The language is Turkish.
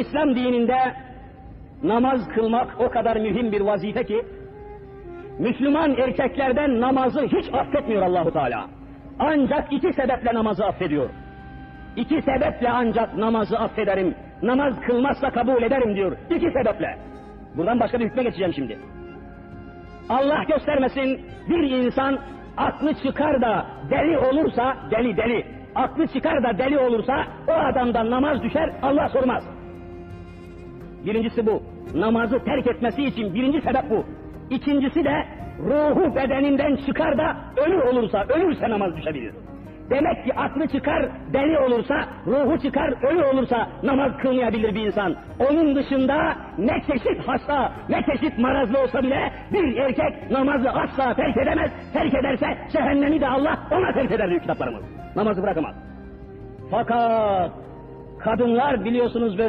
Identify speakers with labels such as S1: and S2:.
S1: İslam dininde namaz kılmak o kadar mühim bir vazife ki Müslüman erkeklerden namazı hiç affetmiyor Allahu Teala. Ancak iki sebeple namazı affediyor. İki sebeple ancak namazı affederim. Namaz kılmazsa kabul ederim diyor. İki sebeple. Buradan başka bir hükme geçeceğim şimdi. Allah göstermesin bir insan aklı çıkar da deli olursa, deli deli, aklı çıkar da deli olursa o adamdan namaz düşer Allah sormaz. Birincisi bu. Namazı terk etmesi için birinci sebep bu. İkincisi de ruhu bedeninden çıkar da ölür olursa, ölürse namaz düşebilir. Demek ki aklı çıkar, deli olursa, ruhu çıkar, ölü olursa namaz kılmayabilir bir insan. Onun dışında ne çeşit hasta, ne çeşit marazlı olsa bile bir erkek namazı asla terk edemez. Terk ederse cehennemi de Allah ona terk eder diyor kitaplarımız. Namazı bırakamaz. Fakat kadınlar biliyorsunuz böyle